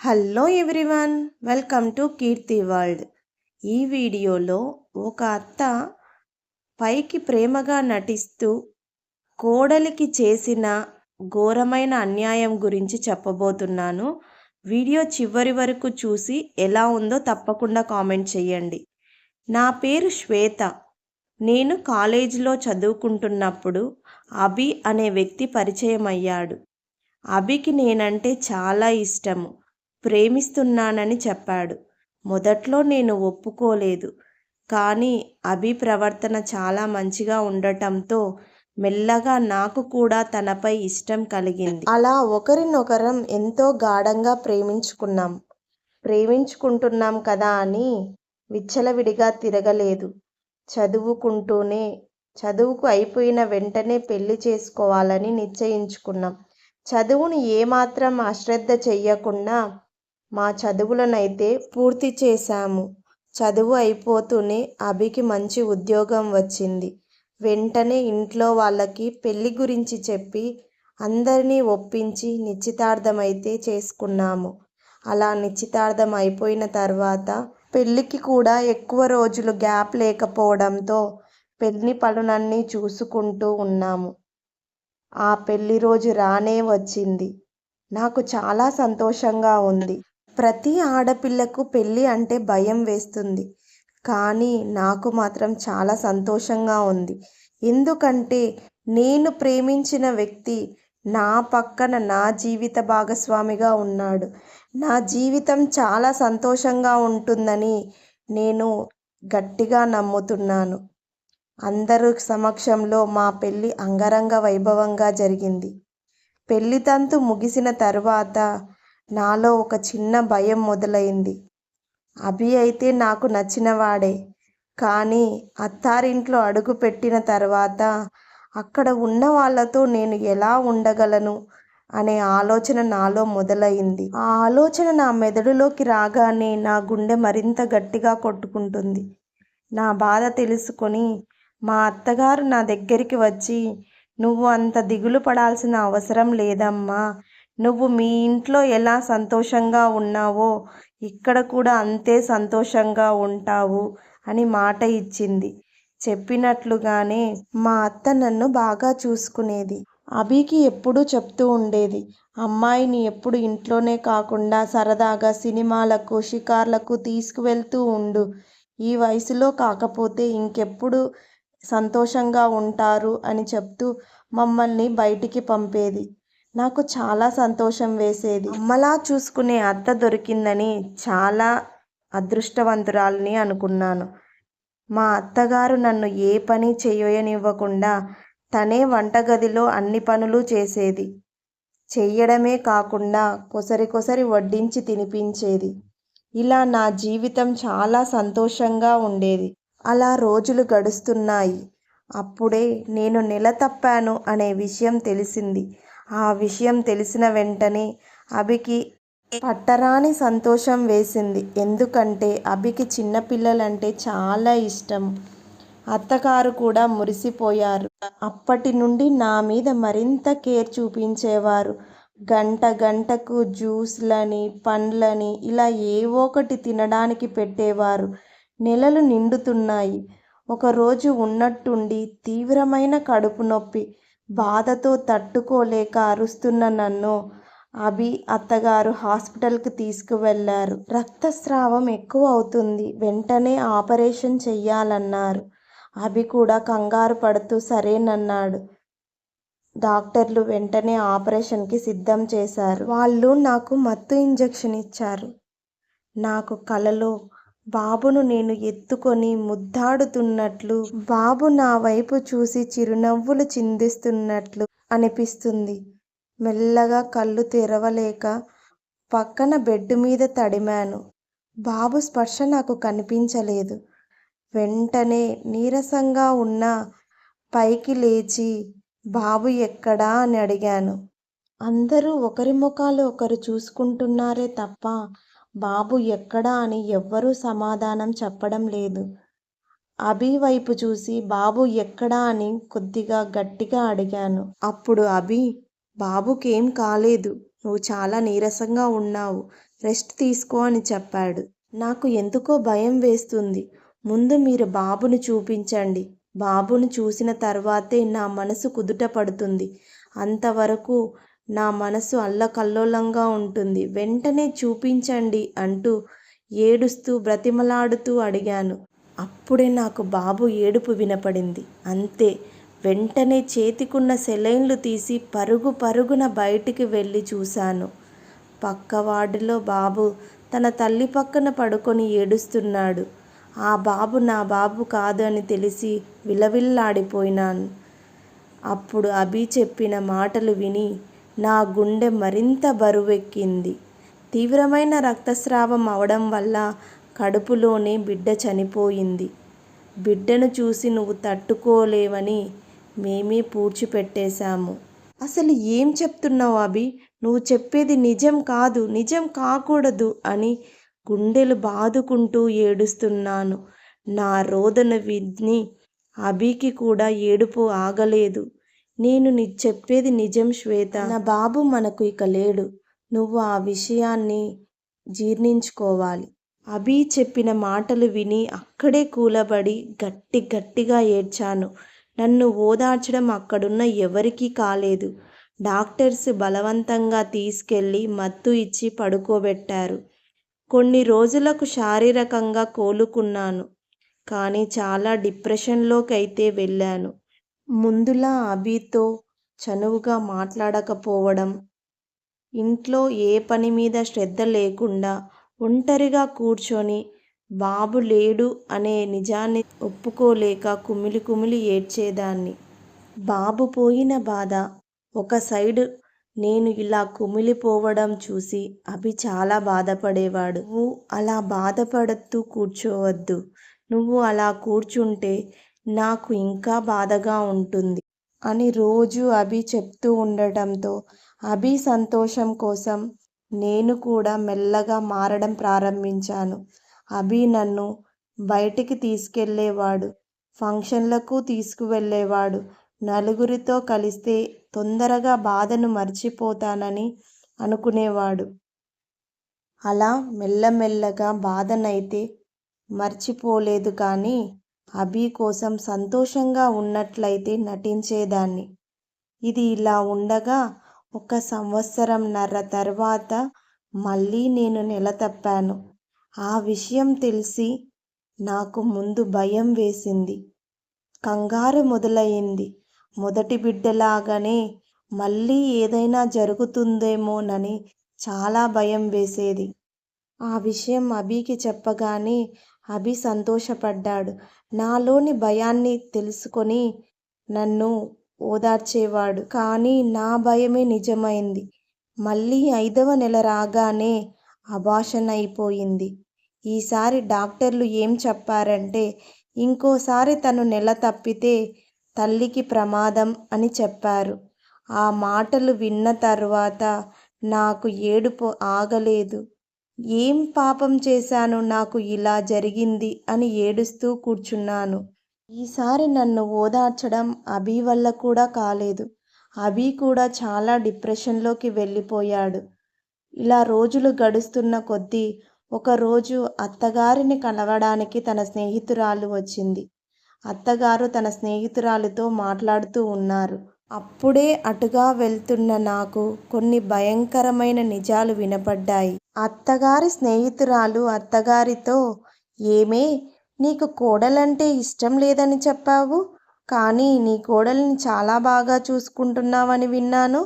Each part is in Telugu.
Hello everyone welcome to Keerthi world ఈ వీడియోలో ఒక అత్త పైకి ప్రేమగా నటిస్తూ కోడలికి చేసిన ఘోరమైన అన్యాయం గురించి చెప్పబోతున్నాను. వీడియో చివరి వరకు చూసి ఎలా ఉందో తప్పకుండా కామెంట్ చేయండి. నా పేరు శ్వేత. నేను కాలేజీలో చదువుకుంటున్నప్పుడు అభి అనే వ్యక్తి పరిచయం అయ్యాడు అభికి నేనంటే చాలా ఇష్టము. ప్రేమిస్తున్నానని చెప్పాడు. మొదట్లో నేను ఒప్పుకోలేదు. కానీ అభి ప్రవర్తన చాలా మంచిగా ఉండటంతో మెల్లగా నాకు కూడా తనపై ఇష్టం కలిగింది. అలా ఒకరినొకరం ఎంతో గాఢంగా ప్రేమించుకున్నాం. ప్రేమించుకుంటున్నాం కదా అని విచ్చలవిడిగా తిరగలేదు. చదువుకుంటూనే చదువుకు అయిపోయిన వెంటనే పెళ్ళి చేసుకోవాలని నిశ్చయించుకున్నాం. చదువును ఏమాత్రం అశ్రద్ధ చెయ్యకుండా మా చదువులనైతే పూర్తి చేశాము. చదువు అయిపోతూనే అభికి మంచి ఉద్యోగం వచ్చింది. వెంటనే ఇంట్లో వాళ్ళకి పెళ్ళి గురించి చెప్పి అందరినీ ఒప్పించి నిశ్చితార్థమైతే చేసుకున్నాము. అలా నిశ్చితార్థం అయిపోయిన తర్వాత పెళ్ళికి కూడా ఎక్కువ రోజులు గ్యాప్ లేకపోవడంతో పెళ్ళి పనులన్నీ చూసుకుంటూ ఉన్నాము. ఆ పెళ్ళి రోజు రానే వచ్చింది. నాకు చాలా సంతోషంగా ఉంది. ప్రతి ఆడపిల్లకు పెళ్ళి అంటే భయం వేస్తుంది. కానీ నాకు మాత్రం చాలా సంతోషంగా ఉంది. ఎందుకంటే నేను ప్రేమించిన వ్యక్తి నా పక్కన నా జీవిత భాగస్వామిగా ఉన్నాడు. నా జీవితం చాలా సంతోషంగా ఉంటుందని నేను గట్టిగా నమ్ముతున్నాను. అందరూ సమక్షంలో మా పెళ్ళి అంగరంగ వైభవంగా జరిగింది. పెళ్ళి తంతు ముగిసిన తర్వాత నాలో ఒక చిన్న భయం మొదలైంది. అభి అయితే నాకు నచ్చినవాడే. కానీ అత్తారింట్లో అడుగు పెట్టిన తర్వాత అక్కడ ఉన్న వాళ్ళతో నేను ఎలా ఉండగలను అనే ఆలోచన నాలో మొదలైంది. ఆ ఆలోచన నా మెదడులోకి రాగానే నా గుండె మరింత గట్టిగా కొట్టుకుంటుంది. నా బాధ తెలుసుకొని మా అత్తగారు నా దగ్గరికి వచ్చి నువ్వు అంత దిగులు పడాల్సిన అవసరం లేదమ్మా. నువ్వు మీ ఇంట్లో ఎలా సంతోషంగా ఉన్నావో ఇక్కడ కూడా అంతే సంతోషంగా ఉంటావు అని మాట ఇచ్చింది. చెప్పినట్లుగానే మా అత్త నన్ను బాగా చూసుకునేది. అభికి ఎప్పుడూ చెప్తూ ఉండేది. అమ్మాయిని ఎప్పుడు ఇంట్లోనే కాకుండా సరదాగా సినిమాలకు షికార్లకు తీసుకువెళ్తూ ఉండు. ఈ వయసులో కాకపోతే ఇంకెప్పుడు సంతోషంగా ఉంటారు అని చెప్తూ మమ్మల్ని బయటికి పంపేది. నాకు చాలా సంతోషం వేసేది. అమ్మలా చూసుకునే అత్త దొరికిందని చాలా అదృష్టవంతురాలని అనుకున్నాను. మా అత్తగారు నన్ను ఏ పని చేయనివ్వకుండా తనే వంటగదిలో అన్ని పనులు చేసేది. చెయ్యడమే కాకుండా కొసరి కొసరి వడ్డించి తినిపించేది. ఇలా నా జీవితం చాలా సంతోషంగా ఉండేది. అలా రోజులు గడుస్తున్నాయి. అప్పుడే నేను నెల తప్పాను అనే విషయం తెలిసింది. ఆ విషయం తెలిసిన వెంటనే అభికి పట్టరాని సంతోషం వేసింది. ఎందుకంటే అభికి చిన్నపిల్లలంటే చాలా ఇష్టం. అత్తగారు కూడా మురిసిపోయారు. అప్పటి నుండి నా మీద మరింత కేర్ చూపించేవారు. గంట గంటకు జ్యూస్లని పండ్లని ఇలా ఏవో ఒకటి తినడానికి పెట్టేవారు. నెలలు నిండుతున్నాయి. ఒకరోజు ఉన్నట్టుండి తీవ్రమైన కడుపు నొప్పి. బాధతో తట్టుకోలేక అరుస్తున్న నన్ను అభి అత్తగారు హాస్పిటల్కి తీసుకువెళ్ళారు. రక్తస్రావం ఎక్కువ అవుతుంది. వెంటనే ఆపరేషన్ చెయ్యాలన్నారు. అభి కూడా కంగారు పడుతూ సరేనన్నాడు. డాక్టర్లు వెంటనే ఆపరేషన్కి సిద్ధం చేశారు. వాళ్ళు నాకు మత్తు ఇంజెక్షన్ ఇచ్చారు. నాకు కలలో బాబును నేను ఎత్తుకొని ముద్దాడుతున్నట్లు బాబు నా వైపు చూసి చిరునవ్వులు చిందిస్తున్నట్లు అనిపిస్తుంది. మెల్లగా కళ్ళు తెరవలేక పక్కన బెడ్ మీద తడిమాను. బాబు స్పర్శ నాకు కనిపించలేదు. వెంటనే నీరసంగా ఉన్న పైకి లేచి బాబు ఎక్కడా? అని అడిగాను. అందరూ ఒకరి ముఖాలు ఒకరు చూసుకుంటున్నారే తప్ప బాబు ఎక్కడా అని ఎవ్వరూ సమాధానం చెప్పడం లేదు. అభి వైపు చూసి బాబు ఎక్కడా అని కొద్దిగా గట్టిగా అడిగాను. అప్పుడు అభి బాబుకేం కాలేదు. నువ్వు చాలా నీరసంగా ఉన్నావు. రెస్ట్ తీసుకో అని చెప్పాడు. నాకు ఎందుకో భయం వేస్తుంది. ముందు మీరు బాబును చూపించండి. బాబును చూసిన తర్వాతే నా మనసు కుదుట పడుతుంది. అంతవరకు నా మనసు అల్లకల్లోలంగా ఉంటుంది. వెంటనే చూపించండి అంటూ ఏడుస్తూ బ్రతిమలాడుతూ అడిగాను. అప్పుడే నాకు బాబు ఏడుపు వినపడింది. అంతే వెంటనే చేతికున్న సెలైన్లు తీసి పరుగు పరుగున బయటికి వెళ్ళి చూశాను. పక్క వార్డులో బాబు తన తల్లి పక్కన పడుకొని ఏడుస్తున్నాడు. ఆ బాబు నా బాబు కాదు అని తెలిసి విలవిల్లాడిపోయినాను. అప్పుడు అభి చెప్పిన మాటలు విని నా గుండె మరింత బరువెక్కింది. తీవ్రమైన రక్తస్రావం అవడం వల్ల కడుపులోనే బిడ్డ చనిపోయింది. బిడ్డను చూసి నువ్వు తట్టుకోలేవని మేమే పూడ్చిపెట్టేశాము. అసలు ఏం చెప్తున్నావు అభి? నువ్వు చెప్పేది నిజం కాదు నిజం కాకూడదు అని గుండెలు బాదుకుంటూ ఏడుస్తున్నాను. నా రోదన విని అభికి కూడా ఏడుపు ఆగలేదు. నేను నీ చెప్పేది నిజం శ్వేత. నా బాబు మనకు ఇక లేడు. నువ్వు ఆ విషయాన్ని జీర్ణించుకోవాలి. అభి చెప్పిన మాటలు విని అక్కడే కూలబడి గట్టి గట్టిగా ఏడ్చాను. నన్ను ఓదార్చడం అక్కడున్న ఎవరికీ కాలేదు. డాక్టర్స్ బలవంతంగా తీసుకెళ్ళి మత్తు ఇచ్చి పడుకోబెట్టారు. కొన్ని రోజులకు శారీరకంగా కోలుకున్నాను. కానీ చాలా డిప్రెషన్లోకి అయితే వెళ్ళాను. ముందులా అభితో చనువుగా మాట్లాడకపోవడం ఇంట్లో ఏ పని మీద శ్రద్ధ లేకుండా ఒంటరిగా కూర్చొని బాబు లేడు అనే నిజాన్ని ఒప్పుకోలేక కుమిలి కుమిలి ఏడ్చేదాన్ని. బాబు పోయిన బాధ ఒక సైడ్ నేను ఇలా కుమిలిపోవడం చూసి అభి చాలా బాధపడేవాడు. నువ్వు అలా బాధపడుతూ కూర్చోవద్దు. నువ్వు అలా కూర్చుంటే నాకు ఇంకా బాధగా ఉంటుంది అని రోజు అభి చెప్తూ ఉండటంతో అభి సంతోషం కోసం నేను కూడా మెల్లగా మారడం ప్రారంభించాను. అభి నన్ను బయటికి తీసుకెళ్ళేవాడు ఫంక్షన్లకు తీసుకువెళ్ళేవాడు నలుగురితో కలిస్తే తొందరగా బాధను మర్చిపోతానని అనుకునేవాడు. అలా మెల్లమెల్లగా బాధనైతే మర్చిపోలేదు కానీ అభి కోసం సంతోషంగా ఉన్నట్లయితే నటించేదాన్ని. ఇది ఇలా ఉండగా ఒక సంవత్సరంన్నర తర్వాత మళ్ళీ నేను నెల తప్పాను. ఆ విషయం తెలిసి నాకు ముందు భయం వేసింది. కంగారు మొదలయ్యింది మొదటి బిడ్డలాగానే మళ్ళీ ఏదైనా జరుగుతుందేమోనని చాలా భయం వేసేది. ఆ విషయం అభికి చెప్పగానే అభి సంతోషపడ్డాడు. నాలోని భయాన్ని తెలుసుకొని నన్ను ఓదార్చేవాడు. కానీ నా భయమే నిజమైంది. మళ్ళీ ఐదవ నెల రాగానే అభాషణ అయిపోయింది. ఈసారి డాక్టర్లు ఏం చెప్పారంటే ఇంకోసారి తను నెల తప్పితే తల్లికి ప్రమాదం అని చెప్పారు. ఆ మాటలు విన్న తర్వాత నాకు ఏడుపు ఆగలేదు. ఏం పాపం చేశాను నాకు ఇలా జరిగింది అని ఏడుస్తూ కూర్చున్నాను. ఈసారి నన్ను ఓదార్చడం అభి వల్ల కూడా కాలేదు. అభి కూడా చాలా డిప్రెషన్లోకి వెళ్ళిపోయాడు. ఇలా రోజులు గడుస్తున్న కొద్దీ ఒకరోజు అత్తగారిని కలవడానికి తన స్నేహితురాలు వచ్చింది. అత్తగారు తన స్నేహితురాలితో మాట్లాడుతూ ఉన్నారు. అప్పుడే అటుగా వెళ్తున్న నాకు కొన్ని భయంకరమైన నిజాలు వినపడ్డాయి. అత్తగారి స్నేహితురాలు అత్తగారితో ఏమే నీకు కోడలంటే ఇష్టం లేదని చెప్పావు? కానీ నీ కోడల్ని చాలా బాగా చూసుకుంటున్నావని విన్నాను.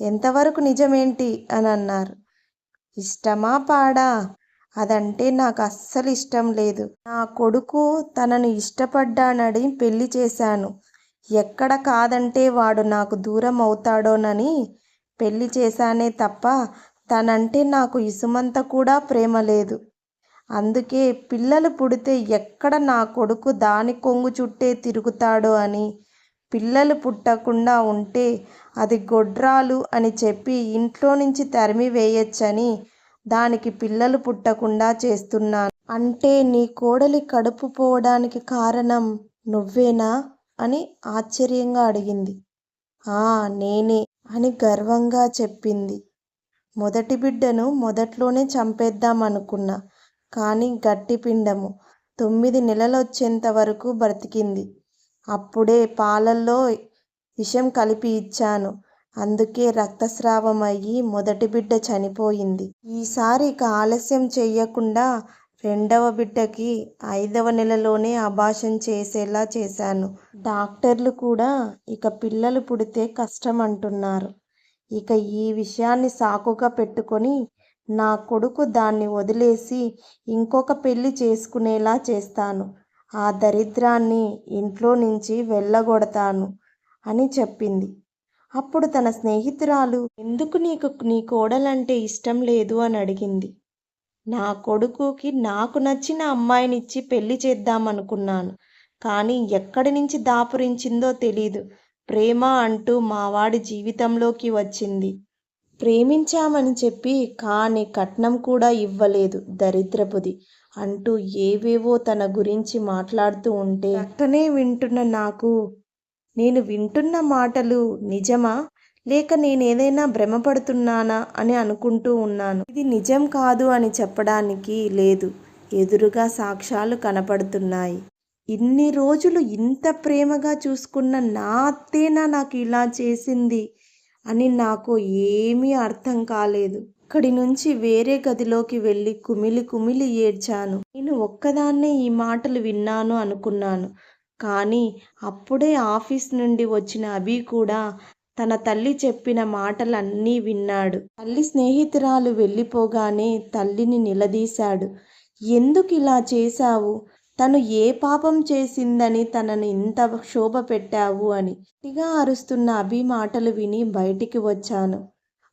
ఎంతవరకు నిజమేంటి అని అన్నారు. ఇష్టమా పాడా? అదంటే నాకు అస్సలు ఇష్టం లేదు. నా కొడుకు తనను ఇష్టపడ్డానని పెళ్ళి చేశాను. ఎక్కడ కాదంటే వాడు నాకు దూరం అవుతాడోనని పెళ్ళి చేశానే తప్ప తనంటే నాకు ఇసుమంత కూడా ప్రేమ లేదు. అందుకే పిల్లలు పుడితే ఎక్కడ నా కొడుకు దాని కొంగు చుట్టే తిరుగుతాడో అని పిల్లలు పుట్టకుండా ఉంటే అది గొడ్రాలు అని చెప్పి ఇంట్లో నుంచి తరిమి వేయచ్చని దానికి పిల్లలు పుట్టకుండా చేస్తున్నాను. అంటే నీ కోడలి కడుపు పోవడానికి కారణం నువ్వేనా? అని ఆశ్చర్యంగా అడిగింది ఆ నేనే అని గర్వంగా చెప్పింది మొదటి బిడ్డను మొదట్లోనే చంపేద్దామనుకున్నా. కానీ గట్టి పిండము. తొమ్మిది నెలలొచ్చేంత వరకు బ్రతికింది. అప్పుడే పాలల్లో విషం కలిపి ఇచ్చాను. అందుకే రక్తస్రావం అయ్యి మొదటి బిడ్డ చనిపోయింది. ఈసారి ఇక ఆలస్యం చెయ్యకుండా రెండవ బిడ్డకి ఐదవ నెలలోనే అభాషం చేసేలా చేశాను. డాక్టర్లు కూడా ఇక పిల్లలు పుడితే కష్టం అంటున్నారు. ఇక ఈ విషయాన్ని సాకుగా పెట్టుకొని నా కొడుకు దాన్ని వదిలేసి ఇంకొక పెళ్ళి చేసుకునేలా చేస్తాను. ఆ దరిద్రాన్ని ఇంట్లో నుంచి వెళ్ళగొడతాను అని చెప్పింది. అప్పుడు తన స్నేహితురాలు ఎందుకు నీకు నీ కోడలంటే ఇష్టం లేదు అని అడిగింది. నా కొడుకుకి నాకు నచ్చిన అమ్మాయినిచ్చి పెళ్ళి చేద్దామనుకున్నాను. కానీ ఎక్కడి నుంచి దాపురించిందో తెలీదు. ప్రేమ అంటూ మావాడి జీవితంలోకి వచ్చింది. ప్రేమించామని చెప్పి కానీ కట్నం కూడా ఇవ్వలేదు దరిద్రపుది అంటూ ఏవేవో తన గురించి మాట్లాడుతూ ఉంటే అట్టనే వింటున్న నాకు నేను వింటున్న మాటలు నిజమా లేక నేనేదైనా భ్రమపడుతున్నానా అని అనుకుంటూ ఉన్నాను. ఇది నిజం కాదు అని చెప్పడానికి లేదు. ఎదురుగా సాక్ష్యాలు కనపడుతున్నాయి. ఇన్ని రోజులు ఇంత ప్రేమగా చూసుకున్న నా అత్తేనా నాకు ఇలా చేసింది అని నాకు ఏమీ అర్థం కాలేదు. అక్కడి నుంచి వేరే గదిలోకి వెళ్ళి కుమిలి కుమిలి ఏడ్చాను. నేను ఒక్కదాన్నే ఈ మాటలు విన్నాను అనుకున్నాను. కానీ అప్పుడే ఆఫీస్ నుండి వచ్చిన అభి కూడా తన తల్లి చెప్పిన మాటలన్నీ విన్నాడు. తల్లి స్నేహితురాలు వెళ్ళిపోగానే తల్లిని నిలదీశాడు. ఎందుకు ఇలా చేశావు? తను ఏ పాపం చేసిందని తనను ఇంత క్షోభ పెట్టావు అని. గట్టిగా అరుస్తున్న అభి మాటలు విని బయటికి వచ్చాను.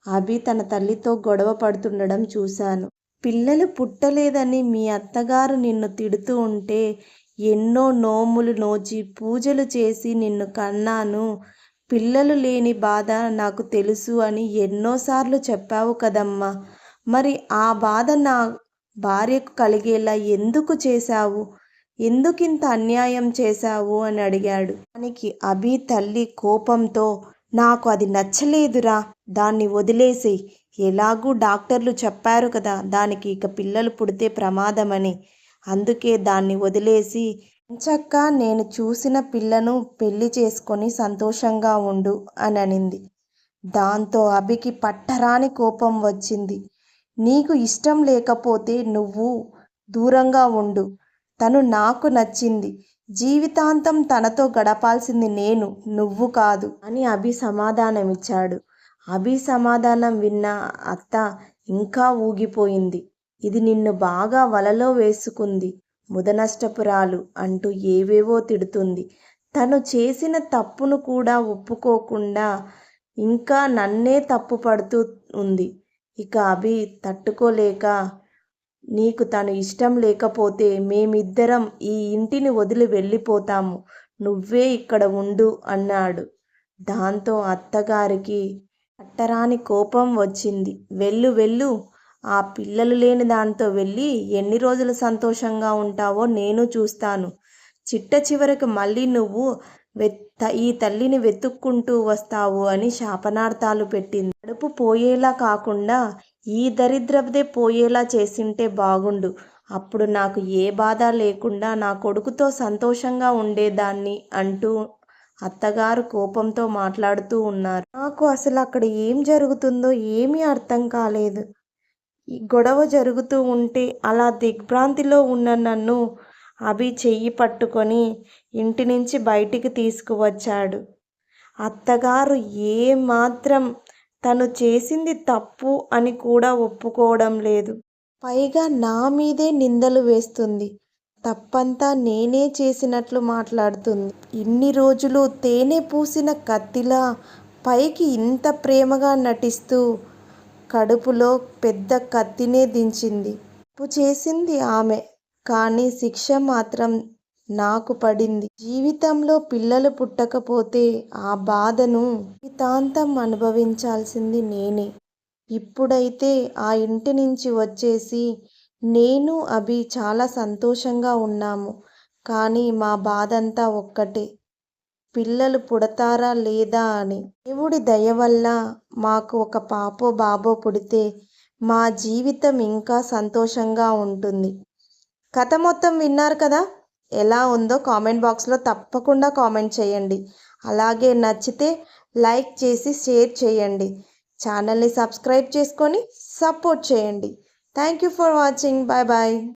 అభి తన తల్లితో గొడవ పడుతుండడం చూశాను. పిల్లలు పుట్టలేదని మీ అత్తగారు నిన్ను తిడుతూ ఉంటే ఎన్నో నోములు నోచి పూజలు చేసి నిన్ను కన్నాను. పిల్లలు లేని బాధ నాకు తెలుసు అని ఎన్నోసార్లు చెప్పావు కదమ్మా! మరి ఆ బాధ నా భార్యకు కలిగేలా ఎందుకు చేశావు? ఎందుకింత అన్యాయం చేశావు అని అడిగాడు. దానికి అభి తల్లి కోపంతో నాకు అది నచ్చలేదురా దాన్ని వదిలేసి ఎలాగూ డాక్టర్లు చెప్పారు కదా దానికి ఇక పిల్లలు పుడితే ప్రమాదమని. అందుకే దాన్ని వదిలేసి ఎంచక్కా నేను చూసిన పిల్లను పెళ్ళి చేసుకొని సంతోషంగా ఉండు అని అనింది. దాంతో అభికి పట్టరాని కోపం వచ్చింది. నీకు ఇష్టం లేకపోతే నువ్వు దూరంగా ఉండు. తను నాకు నచ్చింది. జీవితాంతం తనతో గడపాల్సింది నేను నువ్వు కాదు అని అభి సమాధానమిచ్చాడు. అభి సమాధానం విన్న అత్త ఇంకా ఊగిపోయింది. ఇది నిన్ను బాగా వలలో వేసుకుంది ముదనష్టపురాలు అంటూ ఏవేవో తిడుతుంది. తను చేసిన తప్పును కూడా ఒప్పుకోకుండా ఇంకా నన్నే తప్పు పడుతూ ఉంది. ఇక అభి తట్టుకోలేక నీకు తను ఇష్టం లేకపోతే మేమిద్దరం ఈ ఇంటిని వదిలి వెళ్ళిపోతాము. నువ్వే ఇక్కడ ఉండు అన్నాడు. దాంతో అత్తగారికి అట్టరాని కోపం వచ్చింది. వెళ్ళు వెళ్ళు. ఆ పిల్లలు లేని దాంతో వెళ్ళి ఎన్ని రోజులు సంతోషంగా ఉంటావో నేను చూస్తాను. చిట్ట చిట్టచివరకు మళ్ళీ నువ్వు ఈ తల్లిని వెతుక్కుంటూ వస్తావు అని శాపనార్థాలు పెట్టింది. కడుపు పోయేలా కాకుండా ఈ దరిద్రదే పోయేలా చేసింటే బాగుండు. అప్పుడు నాకు ఏ బాధ లేకుండా నా కొడుకుతో సంతోషంగా ఉండేదాన్ని అంటూ అత్తగారు కోపంతో మాట్లాడుతూ ఉన్నారు. నాకు అసలు అక్కడ ఏం జరుగుతుందో ఏమీ అర్థం కాలేదు. గొడవ జరుగుతూ ఉంటే అలా దిగ్భ్రాంతిలో ఉన్న నన్ను అభి చెయ్యి పట్టుకొని ఇంటి నుంచి బయటికి తీసుకువచ్చాడు. అత్తగారు ఏమాత్రం తను చేసింది తప్పు అని కూడా ఒప్పుకోవడం లేదు. పైగా నా మీదే నిందలు వేస్తుంది. తప్పంతా నేనే చేసినట్లు మాట్లాడుతుంది. ఇన్ని రోజులు తేనె పూసిన కత్తిలా పైకి ఇంత ప్రేమగా నటిస్తూ కడుపులో పెద్ద కత్తినే దించింది. తప్పు చేసింది ఆమె. కానీ శిక్ష మాత్రం నాకు పడింది. జీవితంలో పిల్లలు పుట్టకపోతే ఆ బాధను జీవితాంతం అనుభవించాల్సింది నేనే. ఇప్పుడైతే ఆ ఇంటి నుంచి వచ్చేసి నేను అభి చాలా సంతోషంగా ఉన్నాము. కానీ మా బాధంతా ఒక్కటే. పిల్లలు పుడతారా లేదా అని. దేవుడి దయ వల్ల మాకు ఒక పాపో బాబో పుడితే మా జీవితం ఇంకా సంతోషంగా ఉంటుంది. కథ మొత్తం విన్నారు కదా? ఎలా ఉందో కామెంట్ బాక్స్లో తప్పకుండా కామెంట్ చేయండి. అలాగే నచ్చితే లైక్ చేసి షేర్ చేయండి. ఛానల్ని సబ్స్క్రైబ్ చేసుకొని సపోర్ట్ చేయండి. Thank you for watching. Bye bye.